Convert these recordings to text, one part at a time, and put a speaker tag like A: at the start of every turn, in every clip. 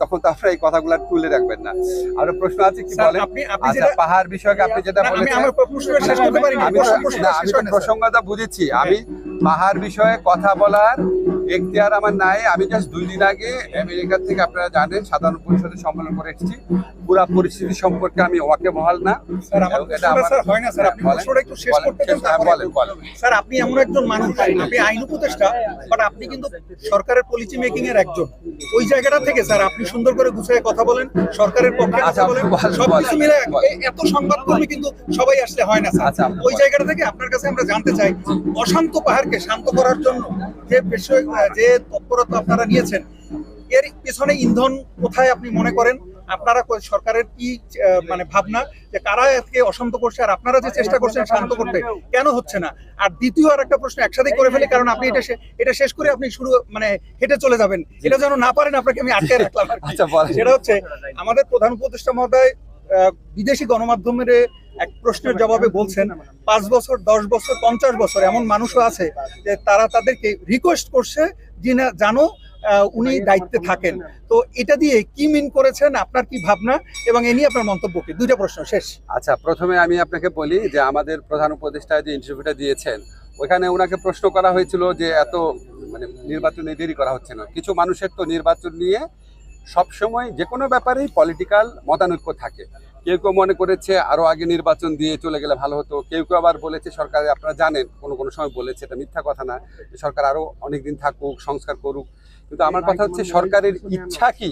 A: তখন তো আপনারা এই কথাগুলো তুলে রাখবেন না। আরও প্রশ্ন আছে কি
B: বলে
A: বলেন? আচ্ছা পাহাড় বিষয়ক আপনি যেটা বলেছেন আমি। প্রসঙ্গটা বুঝেছি। আমি পাহাড় বিষয়ে কথা বলার এখতিয়ার আমার নাই। আমি জাস্ট দুই দিন আগে আমেরিকা থেকে আপনারা জানেন সাধারণ পরিষদে সম্মেলন করে এসেছি। পুরো পরিস্থিতি সম্পর্কে আমি ওয়াকে বহাল না।
B: স্যার আমার
A: এটা আমার-
B: হয় না স্যার আপনি প্রশ্নটা একটু শেষ করতে
A: হ্যাঁ, বলেন।
B: স্যার আপনি এমন একজন মানুষ আপনি আইন উপদেষ্টা বাট আপনি কিন্তু সরকারের পলিসি মেকিং এর একজন। ওই জায়গাটা থেকে স্যার আপনি সুন্দর করে গুছিয়ে কথা বলেন সরকারের পক্ষে
A: আচ্ছা,
B: কথা বলেন সবকিছু মিলে এত সংবাদকর্মী কিন্তু সবাই আসলে হয় না স্যার।
A: আচ্ছা,
B: ওই জায়গাটা থেকে আপনার কাছে আমরা জানতে চাই অশান্ত পাহাড়কে শান্ত করার জন্য যে বিষয় যে তৎপরতা আপনারা নিয়েছেন এর পেছনে ইন্ধন কোথায় আপনি মনে করেন? আপনারা সরকারের কি মানে ভাবনা যে কারা একে অশান্ত করছে আর আপনারা যে চেষ্টা করছেন শান্ত করতে কেন হচ্ছে না? আর দ্বিতীয় আর একটা প্রশ্ন একসাথে করে ফেলি কারণ আপনি এটা এটা শেষ করে আপনি শুরু মানে হেঁটে চলে যাবেন। এটা যেন না পারেন আপনাকে আমি আটকে রাখলাম।
A: আচ্ছা
B: সেটা হচ্ছে আমাদের প্রধান উপদেষ্টা মহোদয় বিদেশি গণমাধ্যমের এক প্রশ্নের জবাবে বলছেন, পাঁচ বছর, দশ বছর, পঞ্চাশ বছর এমন মানুষও আছে যে তারা তাদেরকে রিকোয়েস্ট করছে যে না, জানো উনি দায়িত্বে থাকেন। তো এটা দিয়ে কি মিন করেছেন? আপনার কি ভাবনা? এবং এ নিয়ে আপনার মন্তব্য কি? দুইটা প্রশ্ন, শেষ।
A: আচ্ছা প্রথমে আমি আপনাকে বলি যে আমাদের প্রধান উপদেষ্টা যে ইন্টারভিউটা দিয়েছেন, ওইখানে ওনাকে প্রশ্ন করা হয়েছিল যে এত মানে নির্বাচনে দেরি করা হচ্ছে না। কিছু মানুষের তো নির্বাচন নিয়ে সবসময় যে কোনো ব্যাপারেই পলিটিক্যাল মতানৈক্য থাকে। কেউ কেউ মনে করেছে আরও আগে নির্বাচন দিয়ে চলে গেলে ভালো হতো, কেউ কেউ আবার বলেছে সরকার, আপনারা জানেন, কোনো কোনো সময় বলেছে, এটা মিথ্যা কথা না সরকার আরও অনেকদিন থাকুক, সংস্কার করুক। কিন্তু আমার কথা হচ্ছে সরকারের ইচ্ছা কি?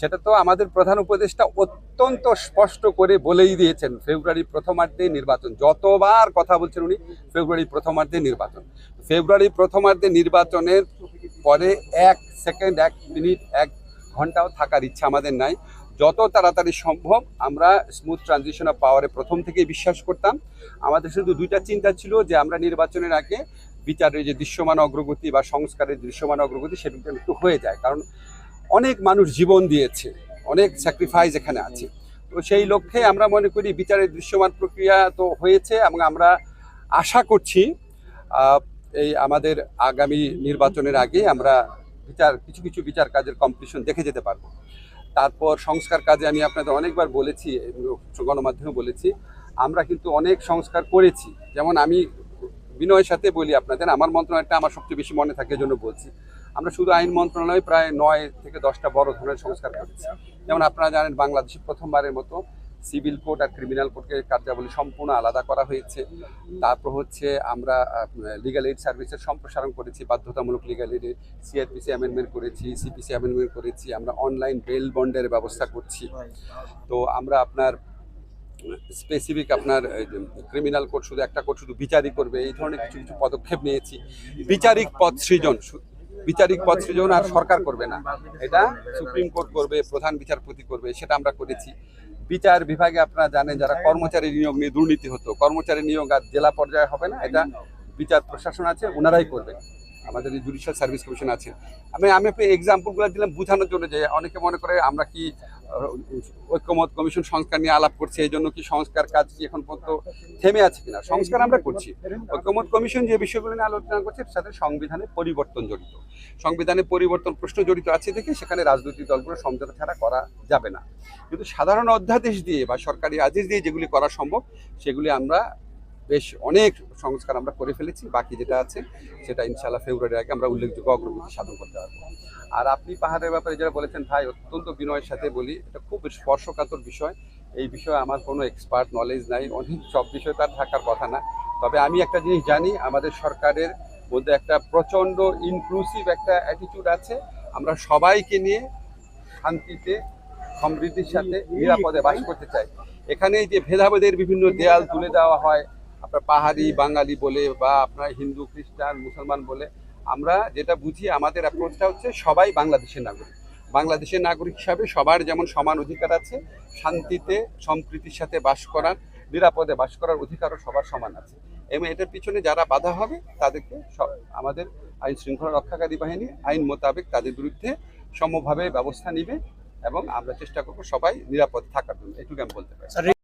A: সেটা তো আমাদের প্রধান উপদেষ্টা অত্যন্ত স্পষ্ট করে বলেই দিয়েছেন ফেব্রুয়ারি প্রথমার্ধে নির্বাচন। যতবার কথা বলছেন উনি ফেব্রুয়ারি প্রথমার্ধে নির্বাচন। ফেব্রুয়ারি প্রথমার্ধে নির্বাচনের পরে এক সেকেন্ড, এক মিনিট, এক ঘন্টাও থাকার ইচ্ছা আমাদের নাই। যত তাড়াতাড়ি সম্ভব আমরা স্মুথ ট্রানজিশন অফ পাওয়ারে প্রথম থেকেই বিশ্বাস করতাম। আমাদের শুধু দুইটা চিন্তা ছিল যে আমরা নির্বাচনের আগে বিচারের যে দৃশ্যমান অগ্রগতি বা সংস্কারের দৃশ্যমান অগ্রগতি সেটা একটু হয়ে যায়। কারণ অনেক মানুষ জীবন দিয়েছে, অনেক স্যাক্রিফাইস এখানে আছে। তো সেই লক্ষ্যে আমরা মনে করি বিচারের দৃশ্যমান প্রক্রিয়া তো হয়েছে এবং আমরা আশা করছি এই আমাদের আগামী নির্বাচনের আগে আমরা বিচার, কিছু কিছু বিচার কাজের কম্পিটিশন দেখে যেতে পারব। তারপর সংস্কার কাজে আমি আপনাদের অনেকবার বলেছি, গণমাধ্যমে বলেছি, আমরা কিন্তু অনেক সংস্কার করেছি। যেমন আমি বিনয়ের সাথে বলি আপনাদের, আমার মন্ত্রণালয়টা আমার সবচেয়ে বেশি মনে থাকে জন্য বলছি। আমরা শুধু আইন মন্ত্রণালয়ে প্রায় নয় থেকে দশটা বড় ধরনের সংস্কার করেছি। যেমন আপনারা জানেন, বাংলাদেশে প্রথমবারের মতো সিভিল কোড আর ক্রিমিনাল কোডকে কার্যাবলী সম্পূর্ণ আলাদা করা হয়েছে। তারপর হচ্ছে আমরা লিগাল এইড সার্ভিসের সম্প্রসারণ করেছি, বাধ্যতামূলক লিগাল এইডে সিআরপিসি অ্যামেন্ডমেন্ট করেছি সিপিসি অ্যামেন্ডমেন্ট করেছি, আমরা অনলাইন বেল বন্ডের ব্যবস্থা করছি। তো আমরা আপনার স্পেসিফিক আপনার ক্রিমিনাল কোড শুধু একটা কোড শুধু বিচারিক করবে, এই ধরনের কিছু কিছু পদক্ষেপ নিয়েছি। বিচারিক পদ সৃজন বিচারিক পদ সৃজন আর সরকার করবে না। এটা সুপ্রিম কোর্ট করবে, প্রধান বিচারপতি করবে, সেটা আমরা করেছি। বিচার বিভাগে আপনারা জানেন যারা কর্মচারী নিয়োগ নিয়ে দুর্নীতি হতো, কর্মচারী নিয়োগ আর জেলা পর্যায়ে হবে না, এটা বিচার প্রশাসন আছে, ওনারাই করবে। আমাদের জুডিশিয়াল সার্ভিস কমিশন আছে। আমি আমি এক্সাম্পলগুলো দিলাম বোঝানোর জন্য যে অনেকে মনে করে আমরা কি ঐক্যমত কমিশন সংস্কার নিয়ে আলাপ করছে, এই জন্য কি সংস্কার কাজ কি এখন পর্যন্ত থেমে আছে কিনা? সংস্কার আমরা করছি। ঐক্যমত কমিশন যে বিষয়গুলো নিয়ে আলোচনা করছে সাথে সংবিধানে পরিবর্তন জড়িত। সংবিধানে পরিবর্তন প্রশ্ন জড়িত আছে দেখে সেখানে রাজনৈতিক দলগুলো সমঝোতা ছাড়া করা যাবে না। কিন্তু সাধারণ অধ্যাদেশ দিয়ে বা সরকারি আদেশ দিয়ে যেগুলি করা সম্ভব, সেগুলি আমরা বেশ অনেক সংস্কার আমরা করে ফেলেছি, বাকি যেটা আছে সেটা ইনশাল্লাহ ফেব্রুয়ারির আগে আমরা উল্লেখযোগ্য অগ্রগতি সাধন করতে পারব। আর আপনি পাহাড়ের ব্যাপারে যেটা বলেছেন, ভাই, অত্যন্ত বিনয়ের সাথে বলি, এটা খুব স্পর্শকাতর বিষয়। এই বিষয়ে আমার কোনো এক্সপার্ট নলেজ নাই, অনেক সব বিষয় তার থাকার কথা না। তবে আমি একটা জিনিস জানি, আমাদের সরকারের মধ্যে একটা প্রচণ্ড ইনক্লুসিভ একটা অ্যাটিটিউড আছে। আমরা সবাইকে নিয়ে শান্তিতে, সমৃদ্ধির সাথে, নিরাপদে বাস করতে চাই। এখানে যে ভেদাভেদের বিভিন্ন দেয়াল তুলে দেওয়া হয় আপনার পাহাড়ি বাঙালি বলে বা আপনার হিন্দু খ্রিস্টান মুসলমান বলে আমরা যেটা বুঝি আমাদের অ্যাপ্রোচটা হচ্ছে সবাই বাংলাদেশের নাগরিক। বাংলাদেশের নাগরিক হিসাবে সবার যেমন সমান অধিকার আছে শান্তিতে সম্প্রীতির সাথে বাস করার নিরাপদে বাস করার অধিকারও সবার সমান আছে। এবং এটার পিছনে যারা বাধা হবে তাদেরকে সব আমাদের আইন শৃঙ্খলা রক্ষাকারী বাহিনী আইন মোতাবেক তাদের বিরুদ্ধে সমভাবে ব্যবস্থা নিবে এবং আমরা চেষ্টা করব সবাই নিরাপদ থাকার জন্য। এটুকু আমি বলতে পারি।